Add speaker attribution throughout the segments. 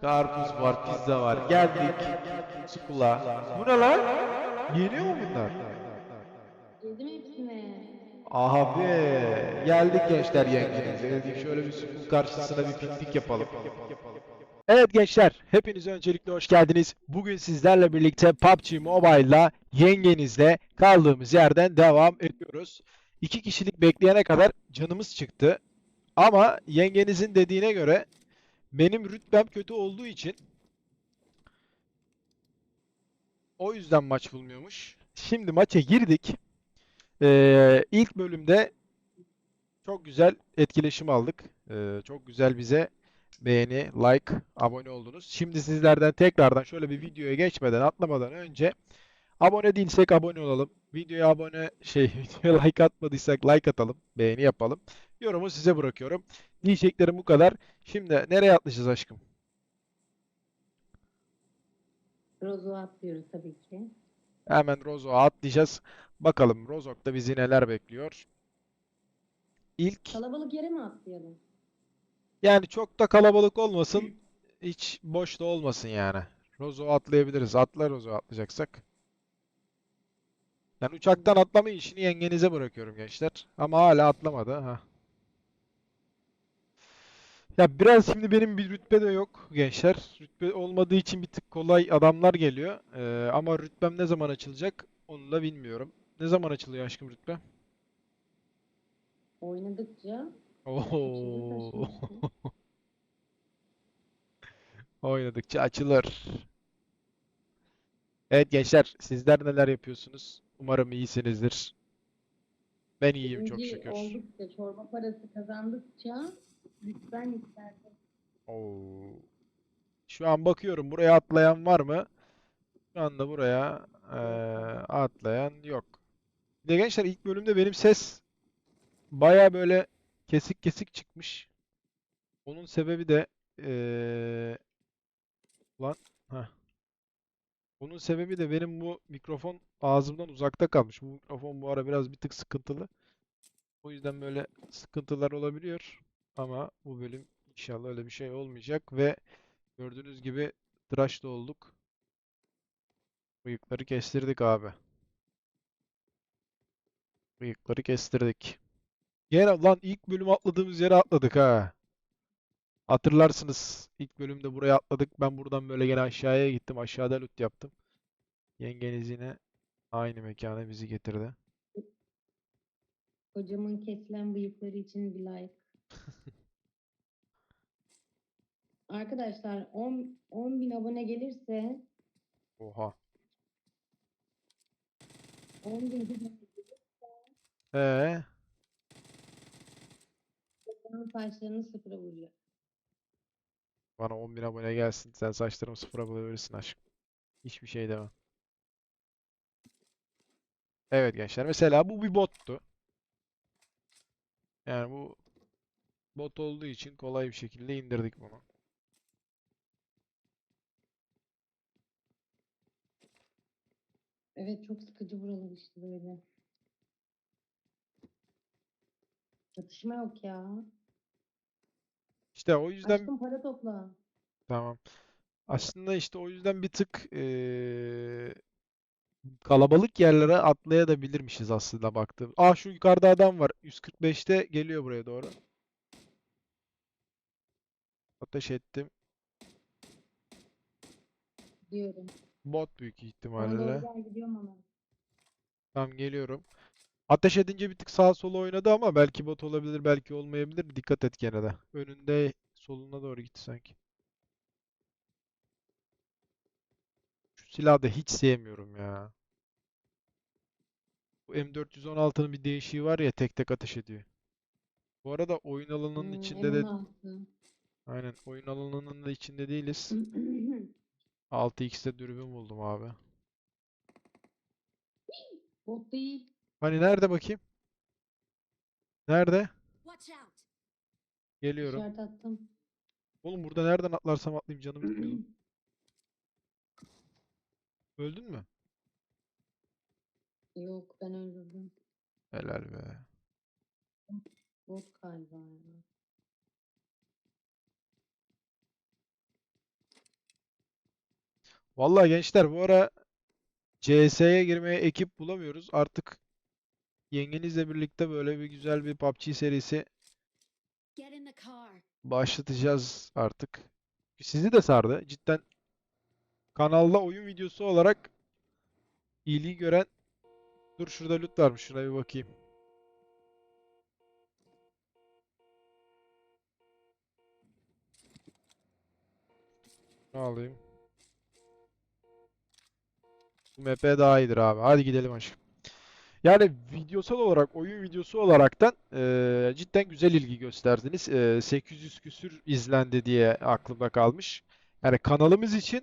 Speaker 1: Karpuz var, pizza var. Geldik. Skula. Bu ne lan? Yeniyor mu bunlar?
Speaker 2: Yedim hepsini.
Speaker 1: Abi geldik gençler yengenize. Dedik şöyle bir sukul karşısına bir piknik yapalım. Evet gençler, hepiniz öncelikle hoş geldiniz. Bugün sizlerle birlikte PUBG Mobile'la yengenizle kaldığımız yerden devam ediyoruz. İki kişilik bekleyene kadar canımız çıktı. Ama yengenizin dediğine göre benim rütbem kötü olduğu için o yüzden maç bulmuyormuş. Şimdi maça girdik. Ee, ilk bölümde çok güzel etkileşim aldık. Ee, çok güzel bize beğeni, like, abone oldunuz. Şimdi sizlerden tekrardan şöyle bir videoya geçmeden, atlamadan önce abone değilsek abone olalım. Videoya abone şey, videoya like atmadıysak like atalım, beğeni yapalım. Yorumu size bırakıyorum. Diyeceklerim bu kadar. Şimdi nereye atlayacağız aşkım?
Speaker 2: Rozo atlıyoruz tabii ki.
Speaker 1: Hemen Rozok'a atlayacağız. Bakalım Rozok'ta bizi neler bekliyor. İlk
Speaker 2: Kalabalık yere mi atlayalım?
Speaker 1: Yani çok da kalabalık olmasın. Hiç boş da olmasın yani. Rozo atlayabiliriz. Atla Rozo atlayacaksak. Yani uçaktan atlama işini yengenize bırakıyorum gençler. Ama hala atlamadı. Ha. Ya biraz şimdi benim bir rütbe de yok gençler. Rütbe olmadığı için bir tık kolay adamlar geliyor. Ee, ama rütbem ne zaman açılacak onu da bilmiyorum. Ne zaman açılıyor aşkım rütbe?
Speaker 2: Oynadıkça
Speaker 1: Oo.
Speaker 2: taşınıyor.
Speaker 1: Oynadıkça açılır. Evet gençler, sizler neler yapıyorsunuz? Umarım iyisinizdir. Ben iyiyim çok
Speaker 2: birinci
Speaker 1: şükür.
Speaker 2: oldukça, çorba parası kazandıkça lütfen yükseldi.
Speaker 1: Oo. Şu an bakıyorum buraya atlayan var mı? Şu anda buraya eee, atlayan yok. Bir de gençler ilk bölümde benim ses baya böyle kesik kesik çıkmış. Onun sebebi de eee lan heh. Onun sebebi de benim bu mikrofon ağzımdan uzakta kalmış. Bu mikrofon bu ara biraz bir tık sıkıntılı. O yüzden böyle sıkıntılar olabiliyor. Ama bu bölüm inşallah öyle bir şey olmayacak ve gördüğünüz gibi tıraş olduk. Bıyıkları kestirdik abi. Bıyıkları kestirdik. Gene lan ilk bölüm atladığımız yere atladık ha. Hatırlarsınız ilk bölümde buraya atladık. Ben buradan böyle gene aşağıya gittim. Aşağıda loot yaptım. Yengeniz yine aynı mekana bizi getirdi.
Speaker 2: Kocamın kesilen bıyıkları için bir like. Arkadaşlar 10 10 bin abone gelirse
Speaker 1: Oha.
Speaker 2: 10 bin abone
Speaker 1: Ee,
Speaker 2: kocamın saçlarını sıfıra vuracak.
Speaker 1: bana 10.000 abone gelsin. Sen saçlarımı sıfıra bulabilirsin aşkım. Hiçbir şey demem. Evet gençler. Mesela bu bir bottu. Yani bu bot olduğu için kolay bir şekilde indirdik bunu.
Speaker 2: Evet çok sıkıcı buralar işte böyle. Çatışma yok ya.
Speaker 1: İşte o yüzden
Speaker 2: Aşkım para topla.
Speaker 1: tamam. Aslında işte o yüzden bir tık eee, kalabalık yerlere atlayabilirmişiz aslında baktığım. Aa şu yukarıda adam var. 145'te geliyor buraya doğru. Ateş ettim.
Speaker 2: Diyorum.
Speaker 1: Bot büyük ihtimalle.
Speaker 2: gidiyorum ama.
Speaker 1: Tamam geliyorum. Ateş edince bir tık sağa sola oynadı ama belki bot olabilir, belki olmayabilir. Dikkat et gene de. Önünde soluna doğru gitti sanki. Şu silahı da hiç sevmiyorum ya. Bu M416'nın bir değişiği var ya tek tek ateş ediyor. Bu arada oyun alanının
Speaker 2: Hmm,
Speaker 1: içinde de
Speaker 2: M16.
Speaker 1: Aynen oyun alanının da içinde değiliz. 6x'te dürbün buldum abi.
Speaker 2: Bot değil.
Speaker 1: Hani nerede bakayım? Nerede? Geliyorum.
Speaker 2: İşaret attım.
Speaker 1: Oğlum burada nereden atlarsam atlayayım canım. Öldün mü?
Speaker 2: Yok ben öldürdüm.
Speaker 1: Helal be.
Speaker 2: Bot galiba ya.
Speaker 1: Vallahi gençler bu ara CS'ye girmeye ekip bulamıyoruz. Artık yengenizle birlikte böyle bir güzel bir PUBG serisi başlatacağız artık. Sizi de sardı. Cidden kanalda oyun videosu olarak ilgi gören Dur şurada loot varmış. Şuna bir bakayım. Ne alayım? Bu MP daha iyidir abi. Hadi gidelim aşkım. Yani videosal olarak, oyun videosu olaraktan eee, cidden güzel ilgi gösterdiniz. Eee, 800 küsür izlendi diye aklımda kalmış. Yani kanalımız için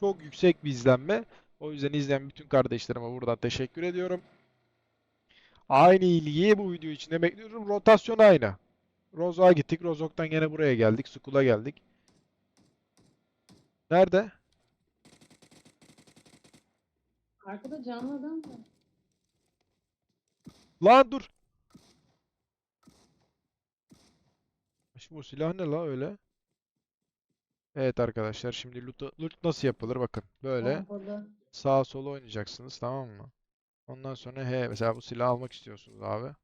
Speaker 1: çok yüksek bir izlenme. O yüzden izleyen bütün kardeşlerime buradan teşekkür ediyorum. Aynı ilgiyi bu video için de bekliyorum. Rotasyon aynı. Rozok'a gittik. Rozok'tan gene buraya geldik. Skull'a geldik. Nerede?
Speaker 2: Arkada canlı adam var.
Speaker 1: Lan dur. Şimdi bu silah ne la öyle? Evet arkadaşlar şimdi loot, loot nasıl yapılır bakın. Böyle
Speaker 2: Pompalı.
Speaker 1: sağa sola oynayacaksınız tamam mı? Ondan sonra he mesela bu silahı almak istiyorsunuz abi.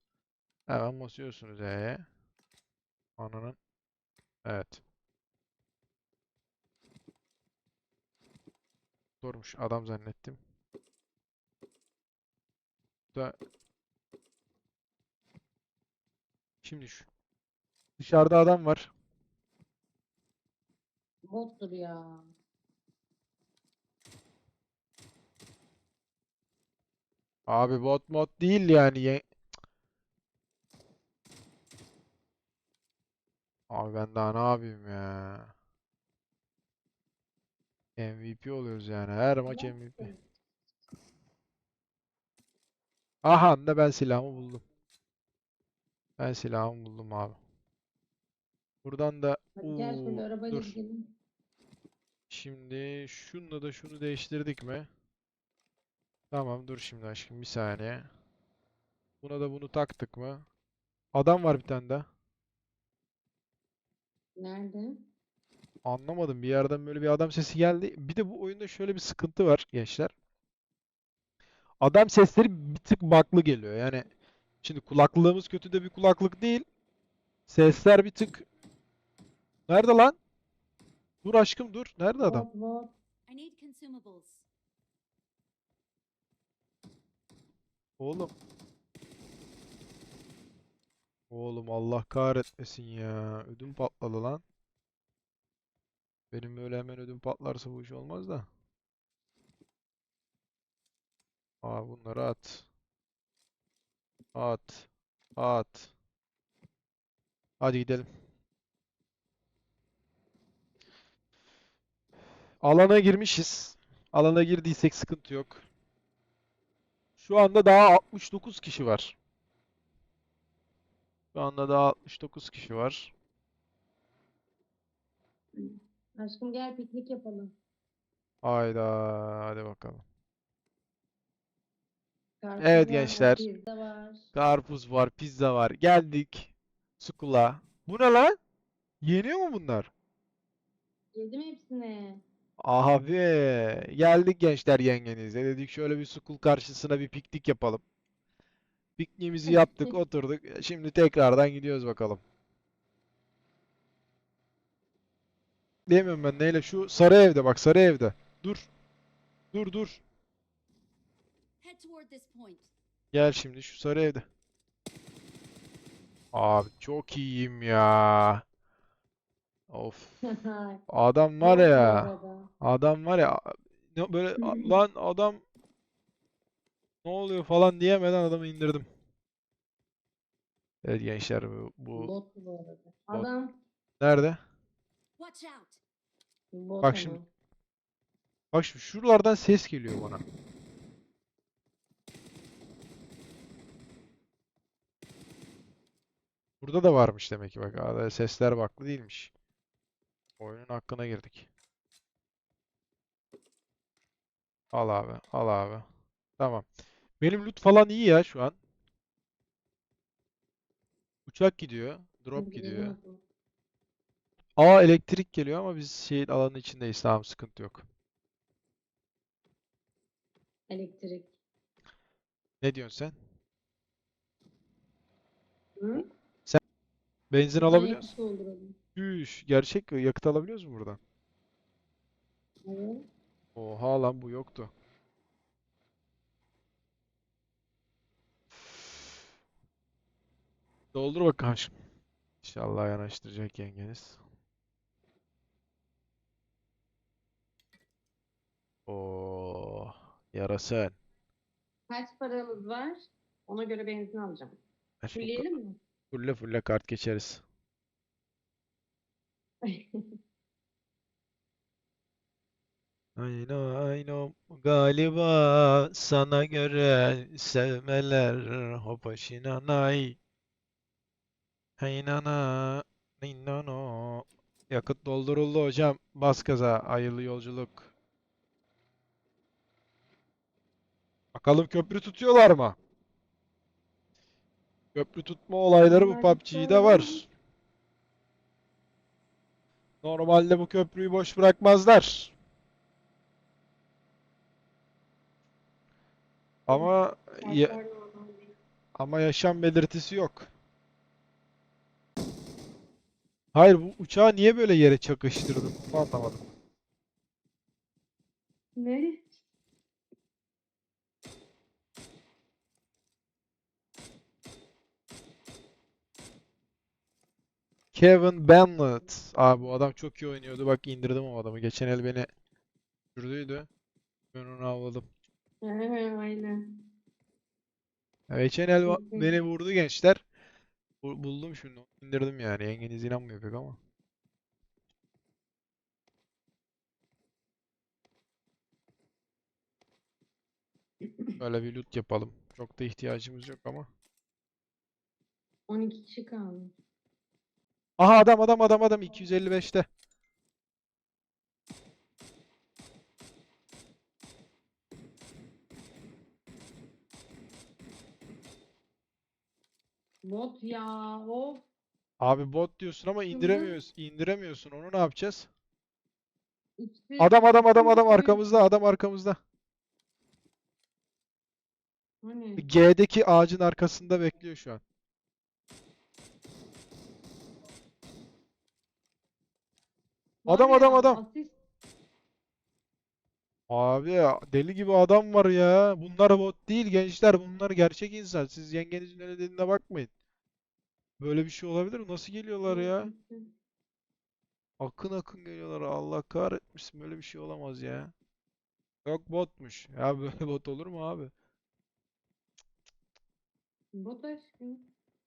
Speaker 1: Hemen basıyorsunuz H'ye. Ananın. Evet. Durmuş adam zannettim. Da Şimdi şu dışarıda adam var.
Speaker 2: Bottur ya.
Speaker 1: Abi bot mod değil yani. ye- Abi ben daha ne yapayım ya? MVP oluyoruz yani. Her maç MVP. Aha da ben silahımı buldum. Ben silahımı buldum abi. Buradan da
Speaker 2: Hadi gel şöyle
Speaker 1: Uuu,
Speaker 2: arabayla
Speaker 1: dur.
Speaker 2: gidelim.
Speaker 1: Şimdi şununla da şunu değiştirdik mi? Tamam dur şimdi aşkım bir saniye. Buna da bunu taktık mı? Adam var bir tane daha.
Speaker 2: Nerede?
Speaker 1: Anlamadım. Bir yerden böyle bir adam sesi geldi. Bir de bu oyunda şöyle bir sıkıntı var gençler. Adam sesleri bir tık baklı geliyor. Yani şimdi kulaklığımız kötü de bir kulaklık değil. Sesler bir tık Nerede lan? Dur aşkım dur. Nerede adam? Oğlum. Oğlum Allah kahretmesin ya. Ödüm patladı lan. Benim böyle hemen ödüm patlarsa bu iş olmaz da. Aa bunları at. At. At. Hadi gidelim. Alana girmişiz. Alana girdiysek sıkıntı yok. Şu anda daha 69 kişi var. Şu anda daha 69 kişi var.
Speaker 2: Aşkım gel piknik yapalım.
Speaker 1: Hayda, hadi bakalım.
Speaker 2: Karpuz
Speaker 1: Evet
Speaker 2: var,
Speaker 1: gençler.
Speaker 2: Pizza var.
Speaker 1: Karpuz var, pizza var. Geldik. Sukula. Bu ne lan? Yeniyor mu bunlar?
Speaker 2: Yedim hepsini.
Speaker 1: Abi, geldik gençler yengenizle. Dedik şöyle bir sukul karşısına bir piknik yapalım. Pikniğimizi yaptık, oturduk. Şimdi tekrardan gidiyoruz bakalım. Diyemiyorum ben neyle? Şu sarı evde bak, sarı evde. Dur. Dur dur. Gel şimdi şu sarı evde. Abi çok iyiyim ya. Of. Adam var ya. Adam var ya. Böyle a- lan adam ne oluyor falan diyemeden adamı indirdim. Evet gençler bu, bu
Speaker 2: Bot bu arada. Adam
Speaker 1: nerede?
Speaker 2: Bot
Speaker 1: Bak şimdi. Bak şimdi şuralardan ses geliyor bana. Burada da varmış demek ki bak. Sesler baklı değilmiş. Oyunun hakkına girdik. Al abi, al abi. Tamam. Benim loot falan iyi ya şu an. Uçak gidiyor, drop gidiyor. Aa elektrik geliyor ama biz şey alanın içindeyiz. Tamam sıkıntı yok.
Speaker 2: Elektrik.
Speaker 1: Ne diyorsun sen?
Speaker 2: Hı?
Speaker 1: Benzin
Speaker 2: Ben
Speaker 1: alabiliyor musun?
Speaker 2: dolduralım.
Speaker 1: Üş, gerçek mi? Yakıt alabiliyoruz mu buradan?
Speaker 2: Evet.
Speaker 1: Oha lan bu yoktu. Doldur bakalım şimdi. İnşallah yanaştıracak yengeniz. Oo, yarasın.
Speaker 2: Kaç paramız var? Ona göre benzin alacağım. Fulleyelim mi?
Speaker 1: Fulle fulle kart geçeriz. Ayno ayno galiba sana göre sevmeler hopaşinanay Heynana ninnano Yakıt dolduruldu hocam. Bas gaza. Hayırlı yolculuk. Bakalım köprü tutuyorlar mı? Köprü tutma olayları bu PUBG'de var. Normalde bu köprüyü boş bırakmazlar. Ama ya- ama yaşam belirtisi yok. Hayır bu uçağı niye böyle yere çakıştırdın? Bunu anlamadım.
Speaker 2: Ne?
Speaker 1: Kevin Bennett. Abi bu adam çok iyi oynuyordu. Bak indirdim o adamı. Geçen el beni düşürdüydü. Ben onu avladım.
Speaker 2: Aynen.
Speaker 1: Geçen el beni vurdu gençler. Bu- Buldum şimdi. onu indirdim yani. Yengeniz inanmıyor pek ama. Böyle bir loot yapalım. Çok da ihtiyacımız yok ama.
Speaker 2: 12 kişi kaldı.
Speaker 1: Aha adam adam adam adam 255'te.
Speaker 2: Bot ya. Of.
Speaker 1: Abi bot diyorsun ama
Speaker 2: hı.
Speaker 1: indiremiyorsun. Onu ne yapacağız?
Speaker 2: İkisi
Speaker 1: Adam adam adam adam arkamızda adam arkamızda.
Speaker 2: Hani?
Speaker 1: G'deki ağacın arkasında bekliyor şu an. Adam, adam, adam.
Speaker 2: Asist.
Speaker 1: Abi ya, deli gibi adam var ya. Bunlar bot değil gençler. Bunlar gerçek insan. Siz yengenizin öyle dediğine bakmayın. Böyle bir şey olabilir mi? Nasıl geliyorlar ya? Akın akın geliyorlar. Allah kahretmesin. Böyle bir şey olamaz ya. Yok botmuş. Ya böyle bot olur mu abi?
Speaker 2: Bot aşkım.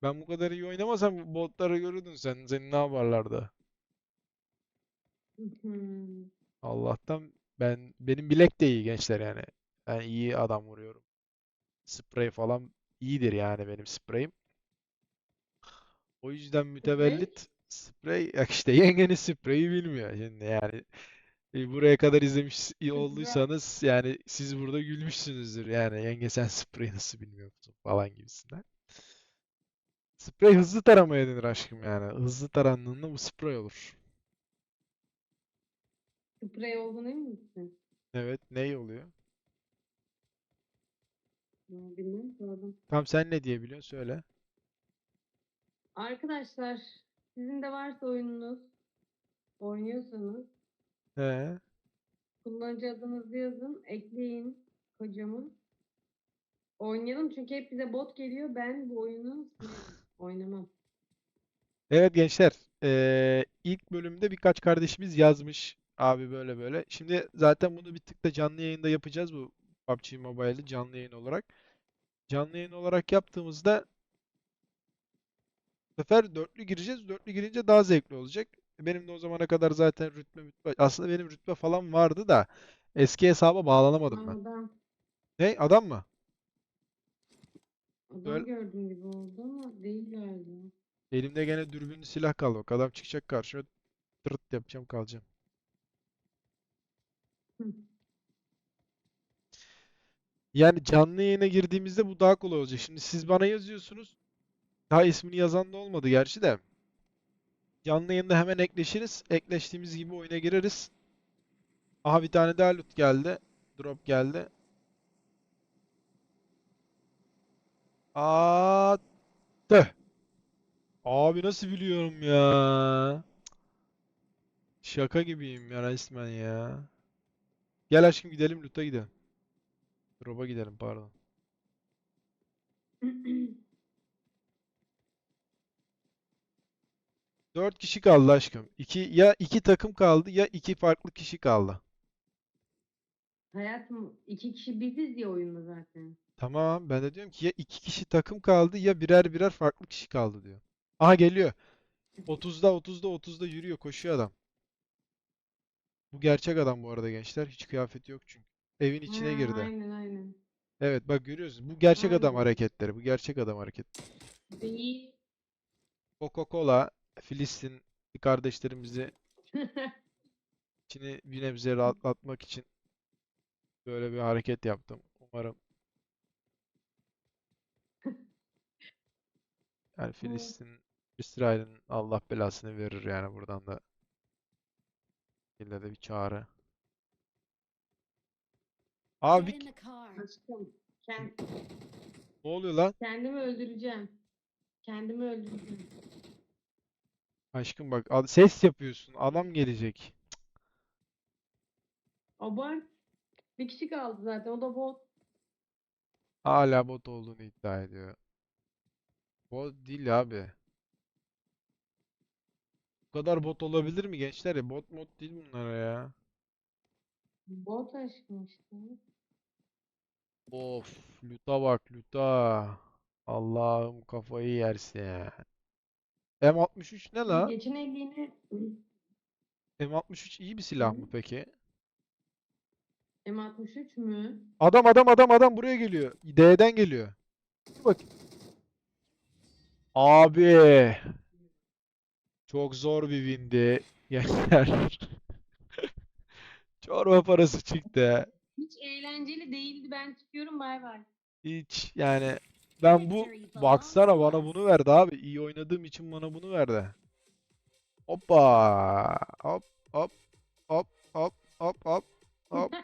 Speaker 1: Ben bu kadar iyi oynamasam botları görürdün sen. Seni ne yaparlardı?
Speaker 2: Hmm.
Speaker 1: Allah'tan ben benim bilek de iyi gençler yani. Ben iyi adam vuruyorum. Sprey falan iyidir yani benim spreyim. O yüzden mütevellit sprey ya işte yengenin spreyi bilmiyor şimdi yani. E, buraya kadar izlemiş olduysanız yani siz burada gülmüşsünüzdür yani yenge sen spreyi nasıl bilmiyorsun falan gibisinden. Sprey hızlı taramaya denir aşkım yani. Hızlı tarandığında bu sprey olur.
Speaker 2: Sprey olduğunu emin misin?
Speaker 1: Evet, ne oluyor?
Speaker 2: Ya, Bilmem sordum.
Speaker 1: Tamam sen ne diyebiliyorsun söyle.
Speaker 2: Arkadaşlar sizin de varsa oyununuz oynuyorsanız
Speaker 1: He.
Speaker 2: kullanıcı adınızı yazın ekleyin kocamı. Oynayalım çünkü hep bize bot geliyor. Ben bu oyunu oynamam.
Speaker 1: Evet gençler, eee, ilk bölümde birkaç kardeşimiz yazmış abi böyle böyle. Şimdi zaten bunu bir tık da canlı yayında yapacağız bu PUBG Mobile'ı canlı yayın olarak. Canlı yayın olarak yaptığımızda bu sefer dörtlü gireceğiz. Dörtlü girince daha zevkli olacak. Benim de o zamana kadar zaten rütbe mütbe aslında benim rütbe falan vardı da eski hesaba bağlanamadım ben.
Speaker 2: Adam,
Speaker 1: Ne? Adam mı?
Speaker 2: adam
Speaker 1: Öyle-
Speaker 2: gördüğüm gibi oldu ama değil galiba.
Speaker 1: Elimde gene dürbünlü silah kaldı. Bak adam çıkacak karşıma tırt yapacağım kalacağım. Yani canlı yayına girdiğimizde bu daha kolay olacak. Şimdi siz bana yazıyorsunuz. Daha ismini yazan da olmadı gerçi de. Canlı yayında hemen ekleşiriz. Ekleştiğimiz gibi oyuna gireriz. Aha bir tane daha loot geldi. Drop geldi. Attı. Abi nasıl biliyorum ya? Şaka gibiyim ya resmen ya. Gel aşkım gidelim loot'a gidelim. Drop'a gidelim pardon. Dört kişi kaldı aşkım. İki, ya iki takım kaldı ya iki farklı kişi kaldı.
Speaker 2: Hayatım iki kişi biziz ya oyunda zaten.
Speaker 1: Tamam ben de diyorum ki ya iki kişi takım kaldı ya birer birer farklı kişi kaldı diyor. Aha geliyor. 30'da 30'da 30'da yürüyor koşuyor adam. Bu gerçek adam bu arada gençler. Hiç kıyafeti yok çünkü. Evin içine
Speaker 2: Ha,
Speaker 1: girdi.
Speaker 2: Aynen aynen.
Speaker 1: Evet bak görüyorsunuz. Bu gerçek adam
Speaker 2: Aynen.
Speaker 1: hareketleri. Bu gerçek adam hareketleri.
Speaker 2: Değil.
Speaker 1: Coca-Cola, Filistin kardeşlerimizi içini bir nebze rahatlatmak için böyle bir hareket yaptım. Umarım yani Filistin, İsrail'in Allah belasını verir yani buradan da ille de bir çağrı. Abi.
Speaker 2: Aşkım. Kend,
Speaker 1: ne oluyor lan?
Speaker 2: kendimi öldüreceğim. Kendimi öldüreceğim.
Speaker 1: Aşkım bak ad- ses yapıyorsun. Adam gelecek.
Speaker 2: Abart. Bir kişi kaldı zaten. O da bot.
Speaker 1: Hala bot olduğunu iddia ediyor. Bot değil abi. Bu kadar bot olabilir mi gençler ya? Bot mod değil bunlar ya.
Speaker 2: Bot aşkım işte.
Speaker 1: Of, luta bak luta. Allah'ım kafayı yersin ya. M63 ne la?
Speaker 2: Geçen elliğine
Speaker 1: M63 iyi bir silah mı peki?
Speaker 2: M63 mü?
Speaker 1: Adam adam adam adam buraya geliyor. D'den geliyor. Dur Bak. Abi. Çok zor bir windi. Gençler. Çorba parası çıktı.
Speaker 2: Hiç eğlenceli değildi. Ben çıkıyorum bay bay.
Speaker 1: Hiç yani ben bu baksana bana bunu verdi abi. İyi oynadığım için bana bunu verdi. Hoppa. Hop hop hop hop hop hop hop.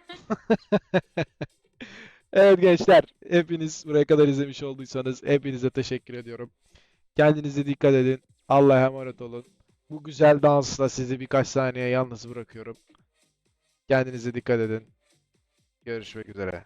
Speaker 1: Evet gençler, hepiniz buraya kadar izlemiş olduysanız hepinize teşekkür ediyorum. Kendinize dikkat edin. Allah'a emanet olun. Bu güzel dansla sizi birkaç saniye yalnız bırakıyorum. Kendinize dikkat edin. Görüşmek üzere.